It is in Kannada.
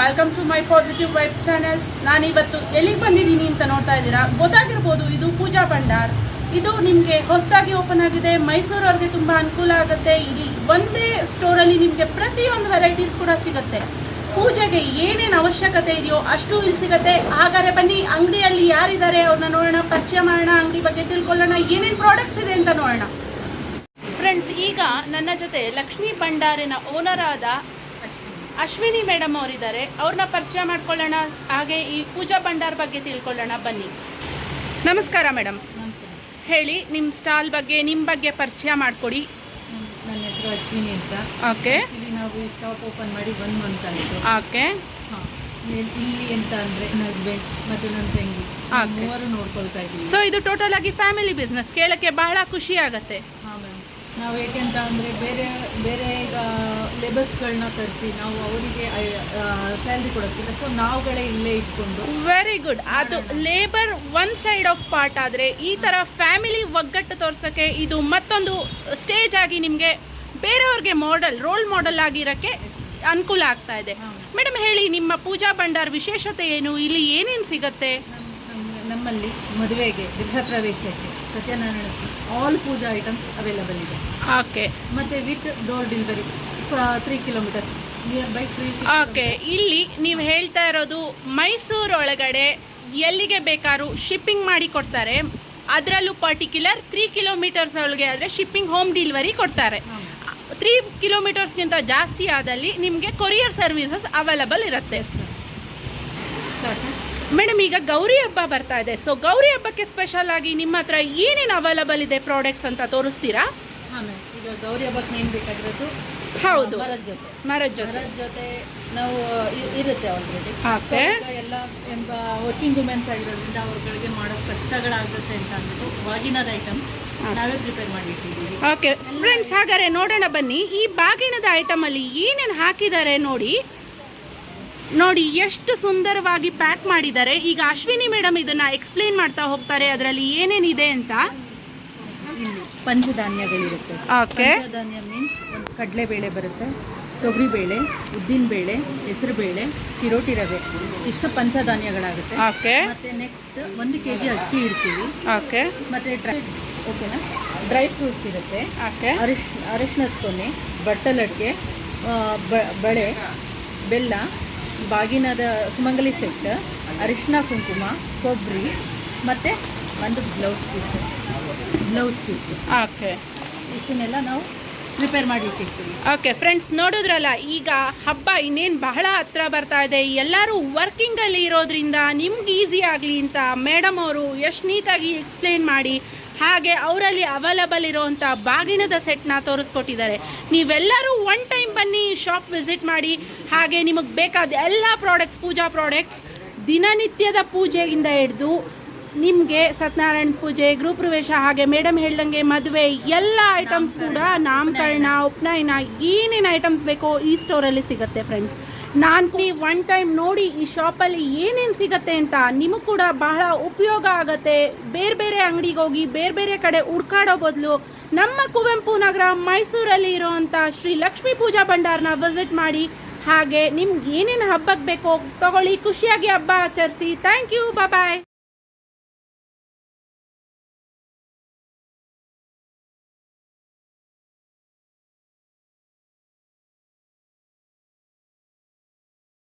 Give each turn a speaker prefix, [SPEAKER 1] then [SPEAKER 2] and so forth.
[SPEAKER 1] Welcome to my positive vibe channel ನಾನಿವತ್ತು ಎಲ್ಲಿಗೆ ಬಂದಿದ್ದೀನಿ ಅಂತ ನೋಡ್ತಾ ಇದ್ದೀರಾ? ಗೊತ್ತಾಗಿರ್ಬೋದು ಇದು ಪೂಜಾ ಭಂಡಾರ್. ಇದು ನಿಮಗೆ ಹೊಸದಾಗಿ ಓಪನ್ ಆಗಿದೆ. ಮೈಸೂರವ್ರಿಗೆ ತುಂಬ ಅನುಕೂಲ ಆಗುತ್ತೆ. ಇಲ್ಲಿ ಒಂದೇ ಸ್ಟೋರಲ್ಲಿ ನಿಮಗೆ ಪ್ರತಿಯೊಂದು ವೆರೈಟೀಸ್ ಕೂಡ ಸಿಗುತ್ತೆ. ಪೂಜೆಗೆ ಏನೇನು ಅವಶ್ಯಕತೆ ಇದೆಯೋ ಅಷ್ಟು ಇಲ್ಲಿ ಸಿಗುತ್ತೆ. ಹಾಗಾದ್ರೆ ಬನ್ನಿ, ಅಂಗಡಿಯಲ್ಲಿ ಯಾರಿದ್ದಾರೆ ಅವ್ರನ್ನ ನೋಡೋಣ, ಪರಿಚಯ ಮಾಡೋಣ, ಅಂಗಡಿ ಬಗ್ಗೆ ತಿಳ್ಕೊಳ್ಳೋಣ, ಏನೇನು ಪ್ರಾಡಕ್ಟ್ಸ್ ಇದೆ ಅಂತ ನೋಡೋಣ. ಫ್ರೆಂಡ್ಸ್ ಈಗ ನನ್ನ ಜೊತೆ ಲಕ್ಷ್ಮೀ ಭಂಡಾರಿನ ಓನರ್ ಆದ ಅಶ್ವಿನಿ ಮೇಡಮ್ ಅವರಿದ್ದಾರೆ. ಅವ್ರನ್ನ ಪರಿಚಯ ಮಾಡ್ಕೊಳ್ಳೋಣ. ಹಾಗೆ ಈ ಪೂಜಾ ಭಂಡಾರ್ ಬಗ್ಗೆ ತಿಳ್ಕೊಳ್ಳೋಣ. ಬನ್ನಿ. ನಮಸ್ಕಾರ ಮೇಡಮ್. ಹೇಳಿ ನಿಮ್ಮ ಸ್ಟಾಲ್ ಬಗ್ಗೆ ನಿಮ್ಮ ಬಗ್ಗೆ ಪರಿಚಯ ಮಾಡಿಕೊಡಿ.
[SPEAKER 2] ನನ್ನ ಹೆಸರು ಅಶ್ವಿನಿ ಅಂತ.
[SPEAKER 1] ಓಕೆ.
[SPEAKER 2] ಇಲ್ಲಿ ನಾವು ಈ ಶಾಪ್ ಓಪನ್ ಮಾಡಿ ಒನ್ ಮಂತ್ ಆಯಿತು
[SPEAKER 1] ಓಕೆ.
[SPEAKER 2] ಹಾಂ. ಇಲ್ಲಿ ಎಂತ ಅಂದರೆ ನನ್ನ ಹಸ್ಬೆಂಡ್ ಮತ್ತು ನನ್ನ ತಂಗಿ. ಮೂವರು ನೋಡ್ಕೊಳ್ತಾ ಇದ್ದೀವಿ.
[SPEAKER 1] ಸೊ ಇದು ಟೋಟಲ್ ಆಗಿ ಫ್ಯಾಮಿಲಿ ಬಿಸ್ನೆಸ್ ಕೇಳೋಕ್ಕೆ ಬಹಳ ಖುಷಿ ಆಗತ್ತೆ.
[SPEAKER 2] ನಾವು ಏಕೆಂತ ಅಂದರೆ ಬೇರೆ ಬೇರೆ ಈಗ ಲೇಬರ್ಸ್ಗಳನ್ನ ತರಿಸಿ ನಾವು ಅವರಿಗೆ ಸ್ಯಾಲ್ರಿ ಕೊಡೋಕ್ಕಿಲ್ಲ ಸೊ ನಾವುಗಳೇ ಇಲ್ಲೇ ಇಟ್ಕೊಂಡು
[SPEAKER 1] ವೆರಿ ಗುಡ್ ಅದು labour one side of part ಆದರೆ ಈ ಥರ ಫ್ಯಾಮಿಲಿ ಒಗ್ಗಟ್ಟು ತೋರ್ಸೋಕ್ಕೆ ಇದು ಮತ್ತೊಂದು ಸ್ಟೇಜ್ ಆಗಿ ನಿಮಗೆ ಬೇರೆಯವ್ರಿಗೆ ಮಾಡೆಲ್ ರೋಲ್ ಮಾಡೆಲ್ ಆಗಿರೋಕ್ಕೆ ಅನುಕೂಲ ಆಗ್ತಾ ಇದೆ. ಮೇಡಮ್ ಹೇಳಿ ನಿಮ್ಮ ಪೂಜಾ ಭಂಡಾರ್ ವಿಶೇಷತೆ ಏನು? ಇಲ್ಲಿ ಏನೇನು ಸಿಗುತ್ತೆ?
[SPEAKER 2] ನಮ್ಮಲ್ಲಿ ಮದುವೆಗೆ ಗೃಹ ಪ್ರವೇಶಕ್ಕೆ ಸತ್ಯನಾರಾಯಣಕ್ಕೆ ಆಲ್ ಪೂಜಾ ಐಟಮ್ಸ್ ಅವೈಲಬಲ್ ಇದೆ.
[SPEAKER 1] ಓಕೆ
[SPEAKER 2] ಮತ್ತು with door delivery three kilometres nearby three
[SPEAKER 1] okay ಇಲ್ಲಿ ನೀವು ಹೇಳ್ತಾ ಇರೋದು ಮೈಸೂರು ಒಳಗಡೆ ಎಲ್ಲಿಗೆ ಬೇಕಾದ್ರೂ ಶಿಪ್ಪಿಂಗ್ ಮಾಡಿ ಕೊಡ್ತಾರೆ. ಅದರಲ್ಲೂ ಪರ್ಟಿಕ್ಯುಲರ್ ತ್ರೀ ಕಿಲೋಮೀಟರ್ಸ್ ಒಳಗೆ ಆದರೆ ಶಿಪ್ಪಿಂಗ್ ಹೋಮ್ ಡೆಲಿವರಿ ಕೊಡ್ತಾರೆ. ತ್ರೀ ಕಿಲೋಮೀಟರ್ಸ್ಗಿಂತ ಜಾಸ್ತಿ ಆದಲ್ಲಿ ನಿಮಗೆ ಕೊರಿಯರ್ ಸರ್ವಿಸಸ್ ಅವೈಲಬಲ್ ಇರುತ್ತೆ. ಮೇಡಮ್ ಈಗ ಗೌರಿ ಹಬ್ಬ ಬರ್ತಾ ಇದೆ. ಸೊ ಗೌರಿ ಹಬ್ಬಕ್ಕೆ ಸ್ಪೆಷಲ್ ಆಗಿ ನಿಮ್ಮ ಹತ್ರ ಏನೇನು ಅವೈಲಬಲ್ ಇದೆ ಪ್ರಾಡಕ್ಟ್ಸ್ ಅಂತ ತೋರಿಸ್ತೀರಾ?
[SPEAKER 2] ಹಾಂ ಮ್ಯಾಮ್ ಈಗ ಗೌರಿ ಹಬ್ಬಕ್ಕೆ ಮೇನ್ ಬೇಕಾಗಿರೋದು
[SPEAKER 1] ಹೌದು.
[SPEAKER 2] ಮರದ ಜೊತೆ.
[SPEAKER 1] ಮರದ ಜೊತೆ.
[SPEAKER 2] ಮರದ ಜೊತೆ ನಾವು ಇ- ಇರುತ್ತೆ ಆಲ್ರೆಡಿ
[SPEAKER 1] ಓಕೆ
[SPEAKER 2] ಎಲ್ಲ ಎಂಬ ವರ್ಕಿಂಗ್ ವುಮೆನ್ಸ್ ಆಗಿರೋದ್ರಿಂದ ಅವ್ರಗಳಿಗೆ ಮಾಡೋ ಕಷ್ಟಗಳಾಗುತ್ತೆ ಅಂತ ಅಂದ್ಬಿಟ್ಟು ವಾಗಿನದ ಐಟಮ್ ನಾವೇ ಪ್ರಿಪೇರ್ ಮಾಡಿಟ್ಟಿದ್ದೀವಿ.
[SPEAKER 1] ಓಕೆ ಫ್ರೆಂಡ್ಸ್ ಹಾಗಾದ್ರೆ ನೋಡೋಣ ಬನ್ನಿ. ಈ ಬಾಗಿಣದ ಐಟಮ್ ಅಲ್ಲಿ ಏನೇನು ಹಾಕಿದ್ದಾರೆ ನೋಡಿ. ನೋಡಿ ಎಷ್ಟು ಸುಂದರವಾಗಿ ಪ್ಯಾಕ್ ಮಾಡಿದ್ದಾರೆ. ಈಗ ಅಶ್ವಿನಿ ಮೇಡಮ್ ಇದನ್ನ ಎಕ್ಸ್ಪ್ಲೇನ್ ಮಾಡ್ತಾ ಹೋಗ್ತಾರೆ. ಅದರಲ್ಲಿ ಏನೇನಿದೆ ಅಂತ?
[SPEAKER 2] ಇಲ್ಲಿ ಪಂಚಧಾನ್ಯಗಳಿರುತ್ತೆ.
[SPEAKER 1] ಓಕೆ.
[SPEAKER 2] ಪಂಚಧಾನ್ಯ ಮೀನ್ಸ್ ಕಡಲೆ ಬೇಳೆ ಬರುತ್ತೆ ತೊಗರಿಬೇಳೆ ಹೆಸರು ಬೇಳೆ ಚಿರೋಟಿ ರವೆ. ಇಷ್ಟು ಪಂಚಧಾನ್ಯಗಳಾಗುತ್ತೆ.
[SPEAKER 1] ಓಕೆ.
[SPEAKER 2] ಮತ್ತೆ ನೆಕ್ಸ್ಟ್ ಒಂದು ಕೆ ಜಿ ಅಕ್ಕಿ ಇಡ್ತೀವಿ.
[SPEAKER 1] ಓಕೆ.
[SPEAKER 2] ಮತ್ತೆ ಡ್ರೈ ಓಕೆನಾ ಡ್ರೈ ಫ್ರೂಟ್ಸ್ ಇರುತ್ತೆ.
[SPEAKER 1] ಓಕೆ.
[SPEAKER 2] ಅರಿಶ್ ಅರಿಶಿನದ ಕೊನೆ ಬಟ್ಟಲಡ್ಗೆ ಬಳೆ ಬೆಲ್ಲ ಬಾಗಿನದ ಸುಮಂಗಲಿ ಸೆಟ್ ಅರಿಶಿನ ಕುಂಕುಮ ಕೊಬ್ಬರಿ ಮತ್ತು ಒಂದು blouse piece blouse piece
[SPEAKER 1] okay
[SPEAKER 2] ಇಷ್ಟನ್ನೆಲ್ಲ ನಾವು ಪ್ರಿಪೇರ್ ಮಾಡಿ ಇಟ್ಟಿರ್ತೀವಿ
[SPEAKER 1] ಓಕೆ ಫ್ರೆಂಡ್ಸ್ ನೋಡಿದ್ರಲ್ಲ ಈಗ ಹಬ್ಬ ಇನ್ನೇನು ಬಹಳ ಹತ್ರ ಬರ್ತಾ ಇದೆ. ಎಲ್ಲರೂ ವರ್ಕಿಂಗಲ್ಲಿ ಇರೋದ್ರಿಂದ ನಿಮ್ಗೆ ಈಸಿ ಆಗಲಿ ಅಂತ ಮೇಡಮ್ ಅವರು ಎಷ್ಟು ನೀಟಾಗಿ ಎಕ್ಸ್ಪ್ಲೇನ್ ಮಾಡಿ ಹಾಗೆ ಅವರಲ್ಲಿ ಅವೈಲಬಲ್ ಇರೋವಂಥ ಬಾಗಿಣದ ಸೆಟ್ನ ತೋರಿಸ್ಕೊಟ್ಟಿದ್ದಾರೆ. ನೀವೆಲ್ಲರೂ ಒನ್ ಟೈಮ್ ಬನ್ನಿ ಶಾಪ್ ವಿಸಿಟ್ ಮಾಡಿ ಹಾಗೆ ನಿಮಗೆ ಬೇಕಾದ ಎಲ್ಲ ಪ್ರಾಡಕ್ಟ್ಸ್ ಪೂಜಾ ಪ್ರಾಡಕ್ಟ್ಸ್ ದಿನನಿತ್ಯದ ಪೂಜೆಯಿಂದ ಹಿಡಿದು ನಿಮಗೆ ಸತ್ಯನಾರಾಯಣ ಪೂಜೆ ಗೃಹಪ್ರವೇಶ ಹಾಗೆ ಮೇಡಮ್ ಹೇಳ್ದಂಗೆ ಮದುವೆ ಎಲ್ಲ ಐಟಮ್ಸ್ ಕೂಡ ನಾಮಕರಣ. ಉಪನಯನ ಏನೇನು ಐಟಮ್ಸ್ ಬೇಕೋ ಈ ಸ್ಟೋರಲ್ಲಿ ಸಿಗುತ್ತೆ ಫ್ರೆಂಡ್ಸ್ ನಾನು ಒನ್ ಟೈಮ್ ನೋಡಿ ಈ ಶಾಪಲ್ಲಿ ಏನೇನು ಸಿಗುತ್ತೆ ಅಂತ ನಿಮಗೆ ಕೂಡ ಬಹಳ ಉಪಯೋಗ ಆಗತ್ತೆ. ಬೇರೆ ಬೇರೆ ಅಂಗಡಿಗೆ ಹೋಗಿ, ಬೇರೆ ಬೇರೆ ಕಡೆ ಹುಡ್ಕಾಡೋ ಬದಲು ನಮ್ಮ ಕುವೆಂಪು ನಗರ ಮೈಸೂರಲ್ಲಿ ಇರೋವಂಥ ಶ್ರೀ ಲಕ್ಷ್ಮೀ ಪೂಜಾ ಭಂಡಾರನ ವಿಸಿಟ್ ಮಾಡಿ. ಹಾಗೆ ನಿಮ್ಗೆ ಏನೇನು ಹಬ್ಬಕ್ಕೆ ಬೇಕೋ ತಗೊಳ್ಳಿ, ಖುಷಿಯಾಗಿ ಹಬ್ಬ ಆಚರಿಸಿ. Thank you bye